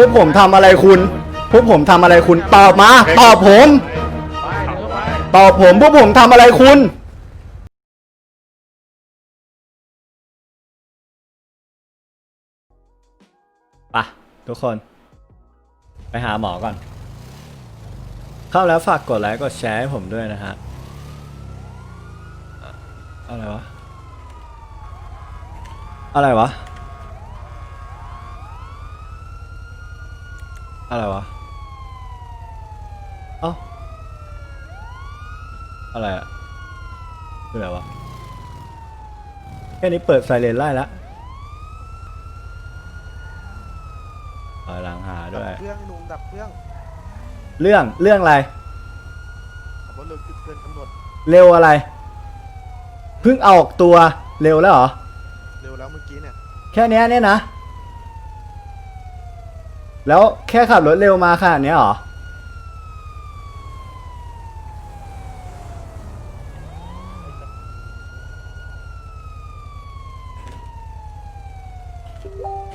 พวกผมทำอะไรคุณ พวกผมทำอะไรคุณ ตอบมา ตอบผม ตอบผม พวกผมทำอะไรคุณ ไปะทุกคน ไปหาหมอก่อน เข้าแล้วฝากกดไลค์กดแชร์ให้ผมด้วยนะฮะอะไรวะ อะไรวะ อะไรวะ เอ้า อะไรอะคืออะไรวะ แค่นี้เปิดไซเรนไล่ละถอยหลังหาด้วย เครื่องหนุ่มดับเครื่องเรื่อง เรื่องอะไร ขับรถเร็วเกินกำหนดเร็วอะไร เพิ่งเอาออกตัว เร็วแล้วเหรอ เร็วแล้วเมื่อกี้เนี่ย แค่เนี้ยเนี่ยนะ แล้วแค่ขับรถเร็วมาขนาดนี้หรอ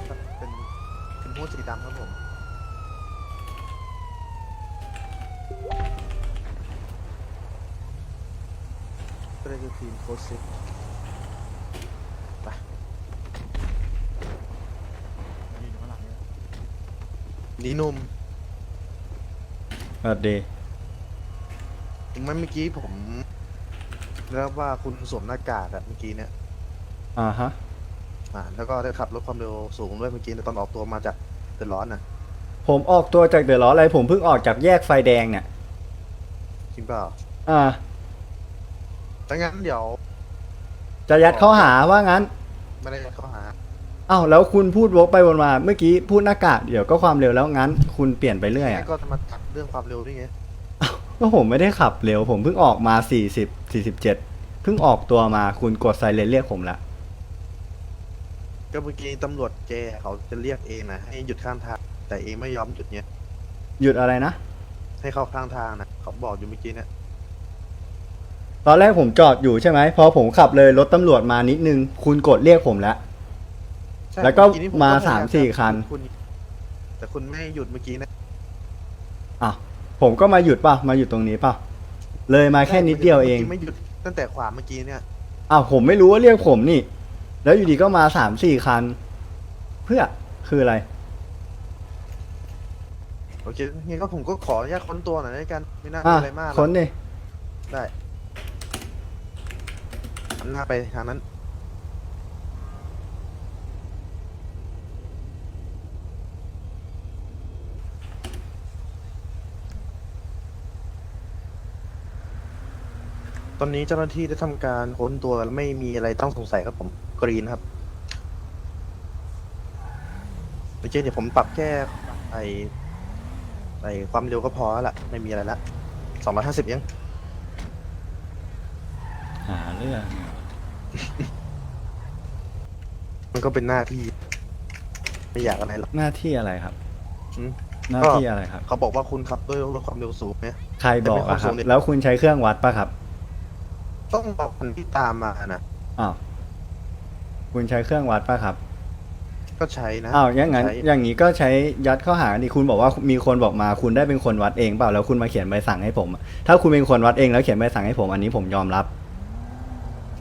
เป็นเป็นมูดสีดำครับผมก็เลยคือทีมโคชซิกไปนี่หนุ่ม สวัส ดีถึงแม้เมื่อกี้ผมแล้วว่าคุณสวมหน้ากากอะเมื่อกี้เนี่ยอ่าฮะ อ่าแล้วก็ได้ขับรถความเร็วสูงด้วยเมื่อกี้ในตอนออกตัวมาจากเดือดร้อนน่ะผมออกตัวจากเดือดร้อนอะไรผมเพิ่งออกจากแยกไฟแดงเนี่ยจริงเปล่าอ่าถ้างั้นเดี๋ยวจะยัดข้อหาว่างั้นไม่ได้เข้าหา อ้าวแล้วคุณพูดวกไปวนมาเมื่อกี้พูดหน้ากากเดี๋ยวก็ความเร็วแล้วงั้น คุณเปลี่ยนไปเรื่อยอะก็จะมาตัดเรื่องความเร็วนี่ไงก็ผมไม่ได้ขับเร็วผมเพิ่งออกมาสี่สิบสี่สิบเจ็ดเพิ่งออกตัวมาคุณกดไซเรนเรียกผมละก็เมื่อกี้ตำรวจแกเขาจะเรียกเองนะให้หยุดข้างทาง แต่เองไม่ยอมหยุดเนี้ยหยุดอะไรนะให้เข้าข้างทางนะเขาบอกอยู่เมื่อกี้เนี่ยตอนแรกผมจอดอยู่ใช่ไหมพอผมขับเลยรถตำรวจมานิดนึง คุณกดเรียกผมแล้ว ใช่แล้วก็เอนี้ผมาพยยสามสี่คันคุณแต่คุณไม่หยุดเมื่อกี้นะ อะผมก็มาหยุดป่ะมาหยุดตรงนี้ป่ะเลยมาแค่นิดเดียวเองมื่กี้ไม่หยุดตั้งแต่ขวาเมื่อกี้เนี่ย อ้าวผมไม่รู้ว่าเรียกผมนี่ แล้วอยู่ดีก็มาสามสี่คัน เพื่อคืออะไร โอเคงั้นก็ผมก็ขออนุญาตค้นตัวหน่อยแล้วกัน ไม่น่ามีอะอะไรมากหรอกค้นดิได้หันหน้าไปทางนั้น อนนี้เจ้าหน้าที่ได้ทำการค้นตัวแล้วไม่มีอะไรต้องสงสัยครับผมกรีนครับโอเคเดี๋ยวผมปรับแค่ไอไอความเร็วก็พอแล้วละไม่มีอะไรละสองร้อยห้าสิบยังหาเรื่องมันก็เป็นหน้าที่ ไม่อยากอะไรหรอก หน้าที่อะไรครับอืม หน้าที่อะไรครับ เขาบอกว่าคุณขับด้วยรถความเร็วสูงเนี่ย ใครบอกอะครับ แต่ไม่เข้าสู่เนี่ย แล้วคุณใช้เครื่องวัดป่ะครับ ต้องบอกคนที่ตามมานะอ้าว คุณใช้เครื่องวัดป่ะครับ ก็ใช้นะอ้าวอย่างงั้น ใช้อย่างนี้ก็ใช้ยัดข้อหาดิคุณบอกว่ามีคนบอกมา คุณได้เป็นคนวัดเองเปล่า แล้วคุณมาเขียนใบสั่งให้ผมอะถ้าคุณเป็นคนวัดเองแล้วเขียนใบสั่งให้ผม อันนี้ผมยอมรับ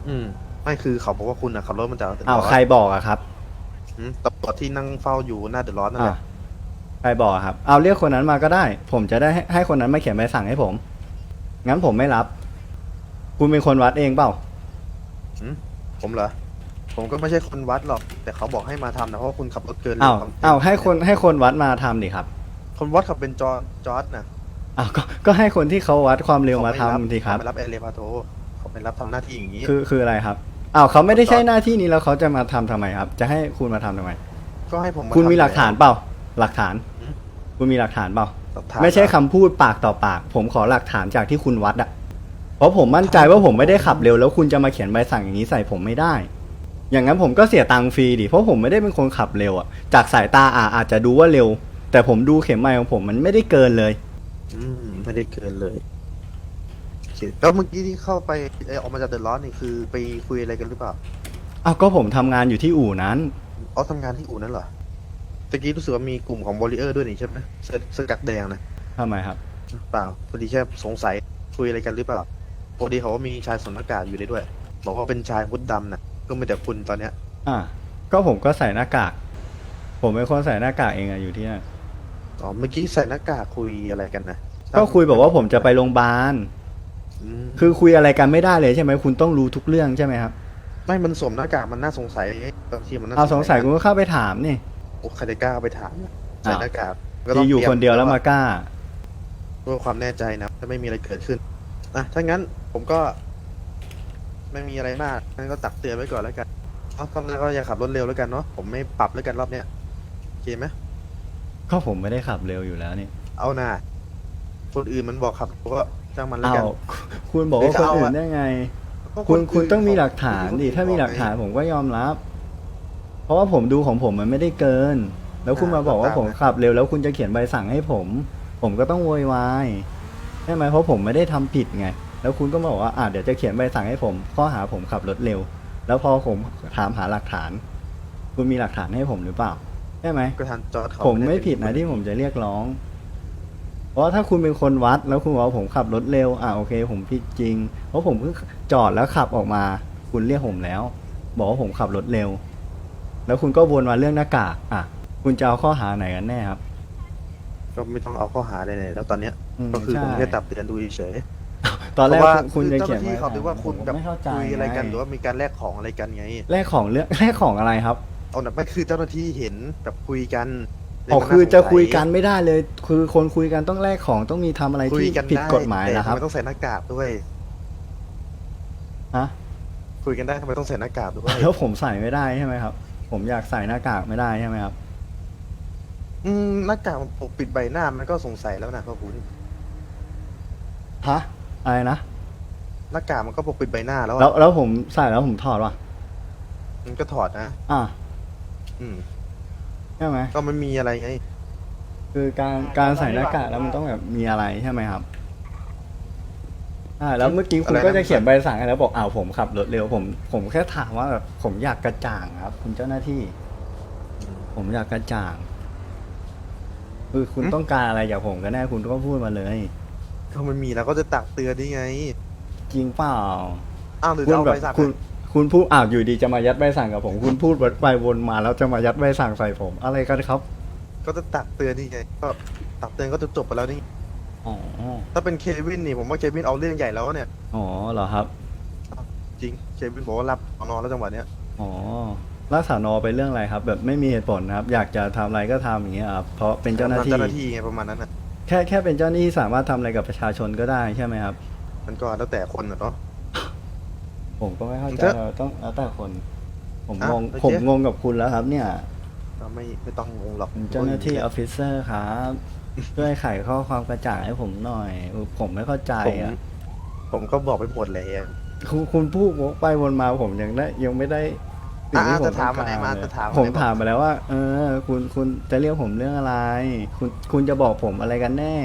อืมไม่คือเขาบอกว่าคุณนะขับรถมาจากเดือดอ้าวร้อนใครบอกอะครับอืมตำรวจที่นั่งเฝ้าอยู่หน้าเดือดร้อนนั่นแหอ่าละใครบอกอะครับ เอาเรียกคนนั้นมาก็ได้ ผมจะได้ให้ให้คนนั้นมาเขียนใบสั่งให้ผม งั้นผมไม่รับ คุณเป็นคนวัดเองเปล่า ผมเหรอ ผมก็ไม่ใช่คนวัดหรอก แต่เขาบอกให้มาทำนะเพราะว่าคุณขับรถเกินอ้าวความอ้าว ให้คนให้คนวัดมาทำดิครับ คนวัดขับเป็นจอจอร์ดนะอ้าว ก็ ก็ให้คนที่เขาวัดความเร็วมาทำดิครับ เขาไม่รับเอเลพาโทเขาไม่รับทำหน้าที่อย่างนี้ คือ คืออะไรครับ อ้าว เขาไม่ได้ใช่หน้าที่นี้แล้วเขาจะมาทำทำไมครับ จะให้คุณมาทำทำไม ก็ให้ผมาคุณมีทำหลักฐานเปล่า หลักฐานอืมคุณมีหลักฐานเปล่า หลักฐานไม่ใช่คำพูดปากต่อปาก ผมขอหลักฐานจากที่คุณวัดอะเพ ราะผมมั่นใจว่าผมไม่ได้ขับเร็วแล้วคุณจะมาเขียนใบสั่งอย่างนี้ใส่ผมไม่ได้ อย่างนั้นผมก็เสียตังค์ฟรีดิเพราะผมไม่ได้เป็นคนขับเร็วอะจากสายตาอะอาจจะดูว่าเร็ว แต่ผมดูเข็มไมล์ของผมมันไม่ได้เกินเลย อืมไม่ได้เกินเลยโอเคแล้วเมื่อกี้ที่เข้าไปเอ่อออกมาจากเดือดร้อนนี่คือไปคุยอะไรกันหรือเปล่าอ้าวก็ผมทำงานอยู่ที่อู่นั้นเอาทำงานที่อู่นั่นเหรอตะกี้รู้สึกว่ามีกลุ่มของวอลเลเยอร์ด้วยนี่ใช่ไหมเสื้อเสื้อกั๊กแดงนะทำไมครับ เปล่าพอดีแค่สงสัยคุยอะไรกันหรือเปล่า พอดีเขาว่ามีชายสวมหน้ากากอยู่ในด้วย บอกว่าเป็นชายพุดดำนะก็ไม่แต่คุณตอนเนี้ย อะก็ผมก็ใส่หน้ากาก ผมเป็นคนใส่หน้ากากเองอะอยู่ที่นั่นอ๋อ เมื่อกี้ใส่หน้ากากคุยอะไรกันนะก็คุยบอกว่าผมจะไปโรงพยาบาล อืมคือคุยอะไรกันไม่ได้เลยใช่ไหมคุณต้องรู้ทุกเรื่องใช่ไหมครับไม่มันสวมหน้ากากมันน่าสงสัยบางทีมันน่าเอาสงสัยคุณก็เข้าไปถามนี่ โอ้ใครจะกล้าเอาไปถามใส่หน้ากากก็ต้ที่งอยู่ตรีคนเดียวแล้วมากล้าเพื่อความแน่ใจนะถ้าไม่มีอะไรเกิดขึ้น อะถ้างั้นผมก็ ไม่มีอะไรมากงั้นก็ตักเตือนไว้ก่อนแล้วกันเอาตอนแรกก็อย่าขับรถเร็วแล้วกันเนาะผมไม่ปรับแล้วกันรอบเนี้ยโอเคไหมก็ผมไม่ได้ขับเร็วอยู่แล้วนี่เอาหน่าคนอื่นมันบอกขับก็จ้างมันแล้วเอากัน คุณบอกว่าคนอื่นได้ไง ก็คุณนคุณต้องมีเขหลักฐานดิ ถ้ามีหลักฐานผมก็ยอมรับ เพราะว่าผมดูของผมมันไม่ได้เกิน แล้วคุณมาบอกว่าผมขับเร็วแล้วคุณจะเขียนใบสั่งให้ผม ผมก็ต้องโวยวาย ใช่ไหมเพราะผมไม่ได้ทำผิดไง แล้วคุณก็บอกว่าอ่าเดี๋ยวจะเขียนใบสั่งให้ผม ข้อหาผมขับรถเร็ว แล้วพอผมถามหาหลักฐาน คุณมีหลักฐานให้ผมหรือเปล่าใช่ไหมก็ทันจอดเขาผมไม่ผิดนะที่ผมจะเรียกร้อง เพราะว่าถ้าคุณเป็นคนวัด แล้วคุณบอกว่าผมขับรถเร็ว อ่าโอเค ผมผิดจริง เพราะผมเพิ่งจอดแล้วขับออกมา คุณเรียกผมแล้ว บอกว่าผมขับรถเร็ว แล้วคุณก็วนมาเรื่องหน้ากากอะ คุณจะเอาข้อหาไหนกันแน่ครับ ก็ไม่ต้องเอาข้อหาเลยเนี่ยแล้วตอนเนี้ย อืมก็คือใช่ ผมแค่ตับเตือนดูเฉยตอนแรกเพราะว่าคุณจะเจ้าหเขียนน้าที่เขาหรือว่าคุณแบบไม่เข้าใจคุยอะไรกันงหรือว่ามีการแลกของอะไรกันไงแลกของเรื่องแลกของอะไรครับเอาหนักไม่คือเจ้าหน้าที่เห็นแบบคุยกันอ๋อเลยมันคือน่าสงสัจะคุยกันไม่ได้เลย คือคนคุยกันต้องแลกของต้องมีทำอะไรคุยที่กันผิดได้กฎหมายแต่นะครับทำไมต้องใส่หน้ากากด้วย ฮะคุยกันได้ทำไมต้องใส่หน้ากากด้วยแล้วผมใส่ไม่ได้ใช่ไหมครับ ผมอยากใส่หน้ากากไม่ได้ใช่ไหมครับ อืมหน้ากากมันปกปิดใบหน้ามันก็สงสัยแล้วนะพ่อคุณ ฮะอะไรนะหน้ากากมันก็ปกปิดใบหน้าแล้วแล้วอะแล้วผมใส่แล้วผมถอดว่ะ มันก็ถอดนะอะอืม ใช่ไหมก็ไม่มีอะไรไงคือการการใส่หน้ากากแล้วมันต้องแบบมีอะไรใช่ไหมครับ อ่า แล้วเมื่อกี้คุณอะไรนะก็จะเขียนใบสั่งให้แล้วบอกอ้าวผมขับรถเร็วผมผมแค่ถามว่าแบบผมอยากกระจ่างครับ คุณเจ้าหน้าที่ ผมอยากกระจ่างคือคุณต้องการอะไรจากผมก็แน่คุณก็พูดมาเลย ก็มันมีแล้วก็จะตักเตือนนี่ไงจริงเปล่าอ้าวหรือคุจะณเอาแบใบบสั่งคุณคุณพูดอ้าวอยู่ดีจะมายัดใบสั่งกับผม คุณพูดวนไปวนมาแล้วจะมายัดใบสั่งใส่ผม อะไรกันครับก็จะตักเตือนนี่ไงก็ตักเตือนก็จะจบไปแล้วนี่อ๋อถ้าเป็นเควินนี่ผมว่าเควินเอาเรื่องใหญ่แล้วเนี่ยอ๋อเหรอครับจริงเควินบอกว่ารับเอานอนแล้วจังหวะเนี้ยอ๋อรักษานอไปเรื่องอะไรครับ แบบไม่มีเหตุผลนะครับ อยากจะทำอะไรก็ทำอย่างเงี้ยครับเพราะเป็นเจ้าหน้าที่ เจ้าหน้าที่ไงประมาณนั้นน่ะ แค่แค่เป็นเจ้าหน้าที่สามารถทำอะไรกับประชาชนก็ได้ใช่ไหมครับ มันก็แล้วแต่คนน่ะเนาะ ผมก็ไม่เข้าใจเถอะเราต้องแล้วแต่คน ผมอะงงโอเค ผมงงกับคุณแล้วครับ เนี่ยก็ไม่ไม่ต้องงงหรอกผมเจ้าหน้าที่ออฟฟิเซอร์ครับช่วยไขข้อความกระจ่างให้ผมหน่อยเออผมไม่เข้าใจผมอะผมก็บอกไปหมดแล้วคุณคุณพูดวกไปวนมาผมยังได้ยังไม่ได้ สิ่งที่อะผมจะถามต้องอะไรการมาเลยจะถามอะไรผมบอกถามไปแล้วว่า เออ คุณคุณจะเรียกผมเรื่องอะไร คุณคุณจะบอกผมอะไรกันแน่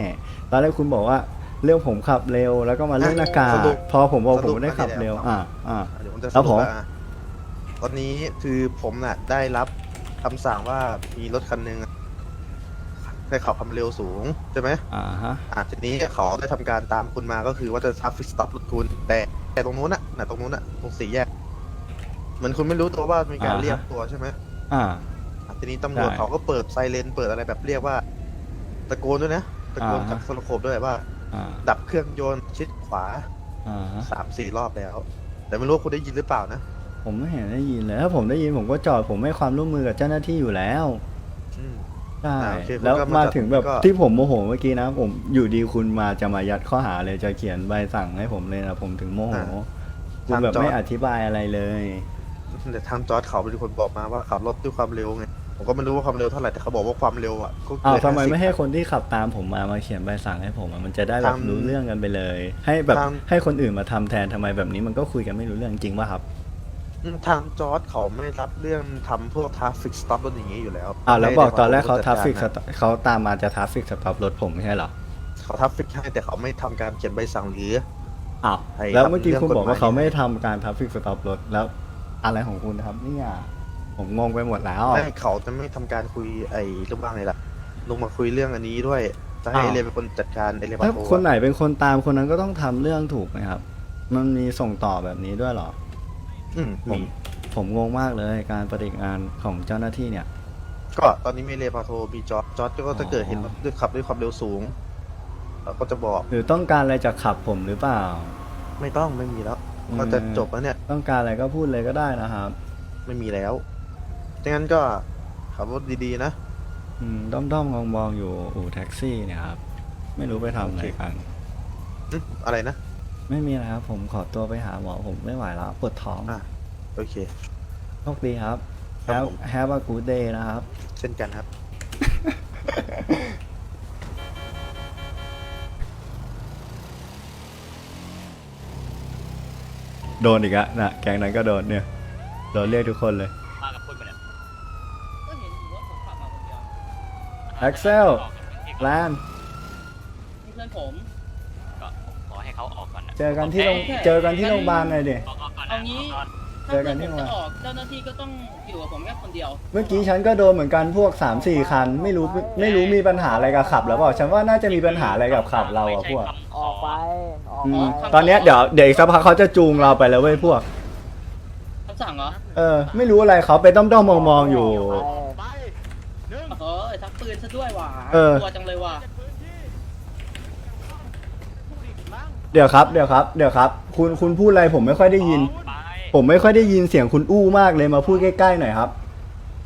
ตอนแรกคุณบอกว่าเรื่องผมขับเร็ว แล้วก็มาเรื่องหน้ากากสรุปพอผมบอกสผรุมปไม่ได้ขับเร็วมาอ่าเดี๋ยวอ่า เดี๋ยวผมจะสครับรุผปมว่าอะตอนนี้คือผมน่ะ ได้รับคำสั่งว่ามีรถคันหนึ่งอะได้ขับความเร็วสูงใช่ไหมอ่าฮะอะทีนี้เขาได้ทำการตามคุณมาก็คือว่าจะทับฟิกสต็อปรถคุณแต่แต่ตรงนู้นน่ะน่ะตรงนู้นน่ะตรงสี่แยก เหมือนคุณไม่รู้ตัวว่ามีการอ่าฮะ เรียกตัวใช่ไหมอ่า อะทีนี้ตำรวจใช่เขาก็เปิดไซเรนเปิดอะไรแบบเรียกว่า ตะโกนด้วยนะ ตะโกนอ่าฮะ จากโทรโขบด้วยว่า อ่าดับเครื่องยนต์ชิดขวาอ่าฮะสามสี่รอบแล้ว แต่ไม่รู้ว่าคุณได้ยินหรือเปล่านะ ผมไม่เห็นได้ยินเลยถ้าผมได้ยินผมก็จอดผมให้ความร่วมมือกับเจ้าหน้าที่อยู่แล้วอืม ใช่อ่าโอเคแล้วผมก็มามาถึงแบบก็ ที่ผมโมโหเมื่อกี้นะ ผมอยู่ดีคุณมาจะมายัดข้อหาเลยจะเขียนใบสั่งให้ผมเลยนะผมถึงโมโหคุณแบบไม่อธิบายอะไรเลย แต่ทางจอร์ดเขาเป็นคนบอกมาว่าขับรถด้วยความเร็วไงผมก็ไม่รู้ว่าความเร็วเท่าไหร่แต่เขาบอกว่าความเร็วอะก็อ้าวเกินทำไม50 ไม่ให้คนที่ขับตามผมมามาเขียนใบสั่งให้ผมอะมันจะได้แบบทำรู้เรื่องกันไปเลย ให้แบบทำ ให้คนอื่นมาทำแทนทำไมแบบนี้มันก็คุยกันไม่รู้เรื่องจริงป่ะครับอืมทางจอร์ดเขาไม่รับเรื่องทำพวกทราฟฟิกสต็อปรถอย่างนี้อยู่แล้วอ้าวแล้วบอกตอนแรกเขาให้ทราฟฟิกจัดารนะเขาตามมาจะทราฟฟิกสต็อปรถผมไม่ใช่เหรอเขาทราฟฟิกให้แต่เขาไม่ทำการเขียนใบสั่งหรือ อ้าวให้แล้วเมื่อกี้ทำเรื่องคุณบอกว่าฎหมายเขาไม่ทำการทราฟฟิกสต็อปรถแล้ว อะไรของคุณครับเนี่ยผมงงไปหมดแล้ว ไม่เขาจะไม่ทำการคุยไอ้เรื่องบ้างเลยล่ะ ลงมาคุยเรื่องอันนี้ด้วย จะให้อ้าวเอเลนเป็นคนจัดการเอเลนถ้าปาโตคนไหนเป็นคนตามคนนั้นก็ต้องทำเรื่องถูกไหมครับ มันมีส่งต่อแบบนี้ด้วยเหรอ อืมผม มีผมงงมากเลยการปฏิบัติงานของเจ้าหน้าที่เนี่ย ก็ตอนนี้มีเอเลนปาโตมีจอร์จจอร์จก็ถ้าเกิดเห็นอ๋อด้วยขับด้วยความเร็วสูงเราก็จะบอกหรือต้องการอะไรจากขับผมหรือเปล่า ไม่ต้องไม่มีแล้วอืม ก็จะจบแล้วเนี่ยต้องการอะไรก็พูดเลยก็ได้นะครับไม่มีแล้วดังนั้นก็ขับรถดีๆนะ อืมด้อมด้อมมองมองๆอยู่อู่แท็กซี่เนี่ยครับ ไม่รู้ไปทำอะไรกันอืมอะไรนะ ไม่มีอะไรครับ ผมขอตัวไปหาหมอผมไม่ไหวแล้วปวดท้องอะ โอเค โชคดีครับ ครับ Have ผม Have a good day นะครับ เช่นกันครับ โดนอีกอะนะแก๊งนั้นก็โดนเนี่ยโดนเรียกทุกคนเลย มากับคุณมาเนี่ยก็เห็นอยู่ว่าผมขับมาคนเดียว Axel แลนนี่เพื่อนผม ก็ขอให้เขาออกก่อนนะเจอกันที่โรงโอเคเจอกันที่โรงพยาบาลหน่อยดิ ออกออกก่อนนะเอางี้ กก่อนเจอกันที่ถ้าโรงพยาบาลเพื่อนผมจะออกเจ้าหน้าที่ก็ต้องอยู่กับผมแค่คนเดียว เมื่อกี้ฉันก็โดนเหมือนกันพวก 3 4 คัน ไม่รู้ไม่รู้มีปัญหาอะไรกับขับ แล้วเปล่าฉันว่าน่าจะมีปัญหาอะไรกับขับเราอะพวกออก ไป ออกอืไปมตอนเนี้ยเดี๋ยวเดี๋ยวอีกสักพักเขาจะจูงเราไปแล้วเว้ยพวก คำสั่งเหรอเออ ไม่รู้อะไรเขาไปด้อมๆมองๆอยู่ ไปเออชักปืนซะด้วยว่ะเออ กลัวจังเลยว่ะเดี๋ยวครับเดี๋ยวครับเดี๋ยวครับ คุณคุณพูดอะไรผมไม่ค่อยได้ยิน ไปผมไม่ค่อยได้ยินเสียงคุณอู้มากเลยมาพูดใกล้ๆหน่อยครับ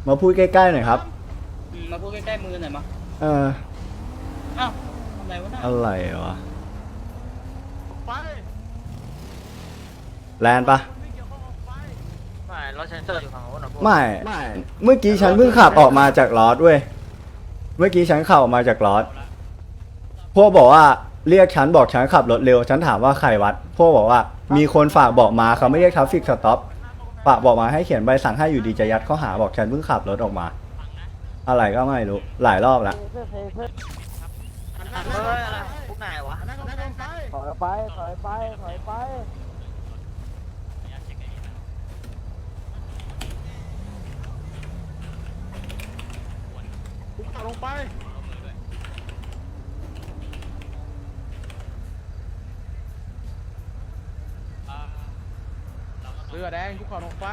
มาพูดใกล้ๆหน่อยครับ อืมมาพูดใกล้ๆมือหน่อยมาเออ อ้าวทำไรวะน่ะอะไรวะ แลนปะไม่รถเซนเซอร์อยู่ฝั่งโน้นนะพวกไม่ เมื่อกี้ฉันเพิ่งขับออกมาจากลอสเว้ย เมื่อกี้ฉันขับออกมาจากลอสพวกบอกว่าเรียกฉันบอกฉันขับรถเร็ว ฉันถามว่าใครวัด พวกบอกว่ามีคนฝากบอกมาเขาไม่เรียกทราฟฟิกสต็อปฝากบอกมาให้เขียนใบสั่งให้อยู่ดีจะยัดข้อหาบอกฉันเพิ่งขับรถออกมา อะไรก็ไม่รู้หลายรอบแล้วเฮ้ยอะไรพวกนายวะถอยไปถอยไปถอยไป เสื้อแดงทุกคนลงไป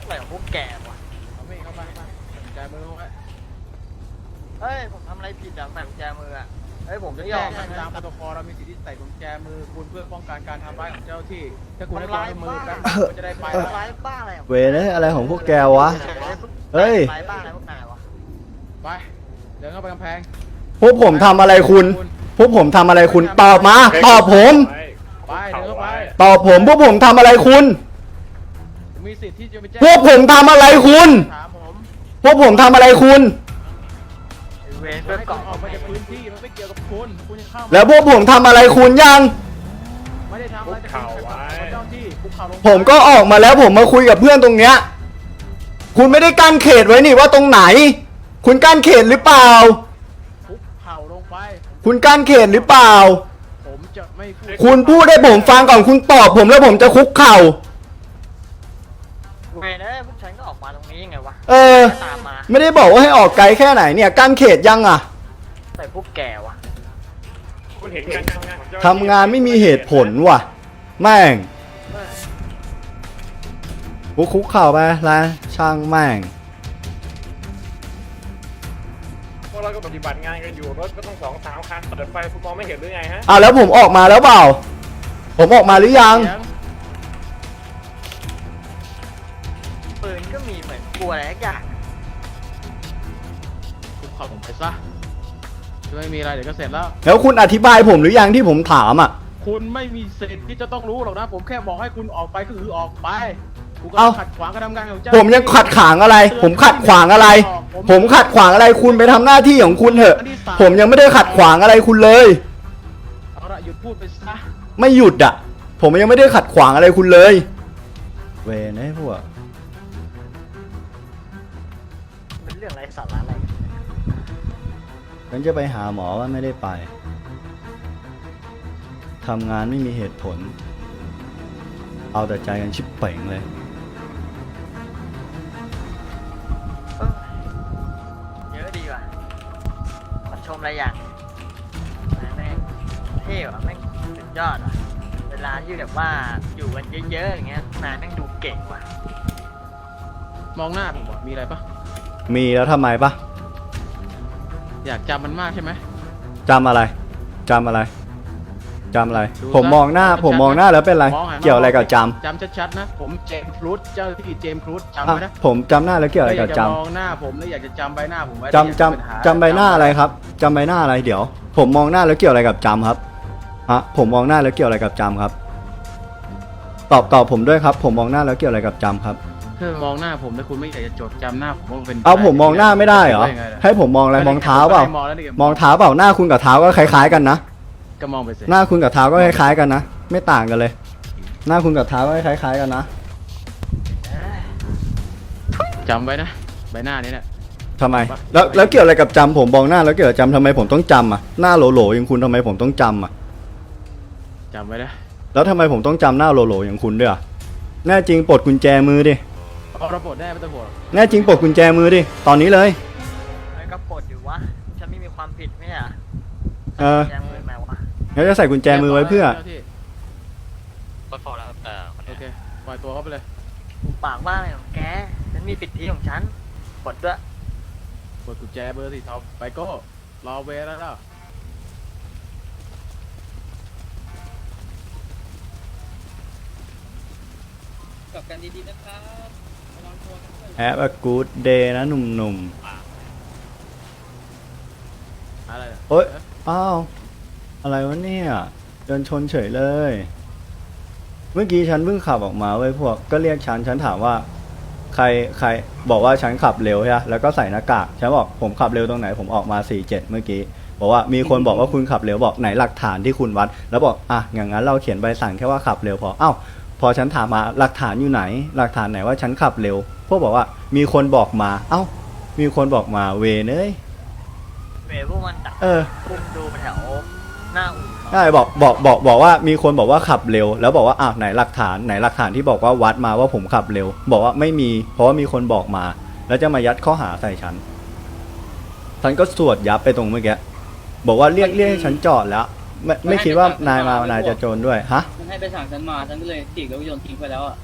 อะไรของพวกแกวะเอามีดเข้าไปเข้าไปกุญแจมือไว้เฮ้ย ผมทำอะไรผิดอะใส่กุญแจมืออะ เฮ้ยผมจะยแจ้องมให้ตามโปรโตคอลเรามีสิทธิใส่กุญแจมือคุณเพื่อป้องกันการทำร้ายของเจ้าหน้าที่ ถ้าคุณให้ความร่วมมือแป๊บนึงก็จะได้ไปทำแล้วร้ายบ้าอะไรเวรเลยอะไรของพวกแกวะ เฮ้ยทำร้ายบ้าอะไรพวกนายวะไป เดินเข้าไปกำแพง พวกผมทำอะไรคุณ พวกผมทำอะไรคุณ ตอบมา ตอบผม ไป เดินเข้าไป ตอบผม พวกผมทำอะไรคุณ มีสิทธิ์ที่จะไปแจ้งพวกผมทำอะไรคุณ ถามผมพวกผมทำอะไรคุณไอ้เวรเพื่เพื่ออให้คุณเกาะออกมาจาก คุณคุณยังเข้ามาแล้วพวกผมทำอะไรคุณยัง ไม่ได้ทำอะไรแต่คุณขัดขวางเจ้าหน้าที่คุกเข่าลงไปผมก็ออกมาแล้วผมมาคุยกับเพื่อนตรงเนี้ย คุณไม่ได้กั้นเขตไว้นี่ว่าตรงไหน คุณกั้นเขตหรือเปล่า คุกเข่าลงไป คุณกั้นเขตหรือเปล่า ผมจะไม่พูดคุณพูดให้ผมฟังก่อนคุณตอบผมแล้วผมจะคุกเข่าเวรเอ้ยพวกฉันก็ออกมาตรงนี้ยังไงวะเออ ตามมาไม่ได้บอกว่าให้ออกไกลแค่ไหนเนี่ยกั้นเขตยังอะใส่พวกแกวะคุณ เห็นการทำงานของเจ้าหน้ทำงานไม่มีเหตุผลว่ะ แม่งกูคุกเข่าไปแล้วช่างแม่ง พวกเราก็ปฏิบัติงานกันอยู่รถก็ต้องสองสามคันเปิดไฟคุณมองไม่เห็นหรือไงฮะ อะแล้วผมออกมาแล้วเปล่า ผมออกมาหรือยังเสียงปืนก็มีเหมือนกลัวอะไรสักอย่าง คุกเข่าลงไปซะจะ ไม่มีอะไรเดี๋ยวก็เสร็จแล้ว แล้วคุณอธิบายผมหรือยังที่ผมถามอะ คุณไม่มีสิทธิ์ที่จะต้องรู้หรอกนะ ผมแค่บอกให้คุณออกไปก็คือออกไปกูก็เอ้า ขัดขวางการทำงานของเจ้าผมยังขัดขวางอะไร ผมขัดขวางอะไร ผมขัดขวางอะไรคุณไปทำหน้าที่ของคุณเถอะ ผมยังไม่ได้ขัดขวางอะไรคุณเลย เอาละหยุดพูดไปซะ ไม่หยุดอะ ผมยังไม่ได้ขัดขวางอะไรคุณเลย เวนไอ้พวก ฉันจะไปหาหมอว่าไม่ได้ไป ทำงานไม่มีเหตุผล เอาแต่ใจกันชิบเป่งเลย เออเยอะดีว่ะขอชมอะไรอย่างนายแม่งเท่ว่ะแม่งสุดยอดว่ะ เวลาที่แบบว่าอยู่กันเยอะๆอย่างเงี้ยนายแม่งดูเก่งว่ะ มองหน้าผมบอกมีอะไรปะมีแล้วทำไมปะ อยากจำมันมากใช่ไหม จำอะไรจำอะไรจำอะไร ดูผมซะมองหน้า ชัดๆผมมองหน้าแล้วเป็นไร มองหันมาเกี่ยวอะไรกับจจำชัดๆนะ ผมเจมส์ครูซเจ้าหน้าที่เจมส์ครูซำจำอะไว้นะผมจำหน้าแล้วเกี่ยวอะไรถ้าอกัยาบกจะจำมองหน้าผมแล้วอยากจะจำใบหน้าผมไว้จำจำจำใบหน้าอะไรครับจำใบหน้าอะไรเดี๋ยว ผมมองหน้าแล้วเกี่ยวอะไรกับจำครับฮะผมมองหน้าแล้วเกี่ยวอะไรกับจำครับ ตอบตอบผมด้วยครับ ผมมองหน้าแล้วเกี่ยวอะไรกับจำครับ คือมองหน้าผมแล้วคุณไม่อยากจะจดจำหน้าผมว่าเป็นเอาผมมองหน้าไม่ได้เหรอยังงล่ะให้ผมมองอะไรมองเท้าเปล่า มองแล้วนี่มองเท้าเปล่าหน้าคุณกับเท้าก็คล้าย ๆกันนะ ก็มองไปสิหน้าคุณกับเท้าก็คล้ายๆกันนะ ไม่ต่างกันเลย หน้าคุณกับเท้าก็คล้ายๆกันนะจำไว้นะใบหน้านี้เนี่ยทำไม แล้วแล้วเกี่ยวอะไรกับจำผมมองหน้าแล้วเกี่ยวกับจำทำไมผมต้องจำอะหน้าโหลๆอย่างคุณทำไมผมต้องจำอะจำไว้นะแล้วทำไมผมต้องจำหน้าโหลๆอย่างคุณด้วยอะแน่จริงปลดกุญแจมือดิ เอาระบบได้ไม่ต้องห่วงแน่จริงปลดกุญแจมือดิ ตอนนี้เลยมันก็ปลดอยู่วะ ฉันไม่มีความผิดไม่ใช่เหรอเออยังมือไหมวะงั้นจะใส่กุญแจมือไว้เพื่อ จ้าที่ก็พอแล้วครับเอ่อคนโอเนี้ยเคปล่อยตัวเข้าไปเลยปากว่าอะไรของแก ฉันมีสิทธิของฉันปลดด้วยกดกุญแจเบอร์สีเทาไปโก้รอเวลแล้วเนาะกลับกันดีๆนะครับ แอปอะกูดเดย์นะหนุ่มอะไรเนี่ยๆโอ๊ยอ้าว อะไรวะเนี่ยเดินชนเฉยเลย เมื่อกี้ฉันเพิ่งขับออกมาเว้ยพวก ก็เรียกฉัน ฉันถามว่า ใครใครบอกว่าฉันขับเร็วใช่ไหมแล้วก็ใส่หน้ากากฉันบอกผมขับเร็วตรงไหนผมออกมา 47 เมื่อกี้ บอกว่ามีคนบอกว่าคุณขับเร็วบอกไหนหลักฐานที่คุณวัด แล้วบอกอะอย่างนั้นเราเขียนใบสั่งแค่ว่าขับเร็วพอเอ้า พอฉันถามมาหลักฐานอยู่ไหน หลักฐานไหนว่าฉันขับเร็ว พวกบอกว่ามีคนบอกมา เอ้า มีคนบอกมาเวเนยเวพวกมันดักเออคุมดูมาแถวหน้าอู่ใช่บอกบอกบอกบอกว่ามีคนบอกว่าขับเร็ว แล้วบอกว่าอะไหนหลักฐานไหนหลักฐานที่บอกว่าวัดมาว่าผมขับเร็ว บอกว่าไม่มี เพราะว่ามีคนบอกมา แล้วจะมายัดข้อหาใส่ฉันฉันก็สวดยับไปตรงเมื่อกี้บอกว่าเรียกเรียกให้ฉันจอดแล้ว ไม่ไม่คิดว่านายมานายจะโจรด้วยฮะ มันให้ไปสั่งฉันมาฉันก็เลยตีกรถยนต์ทิ้งไปแล้วอะ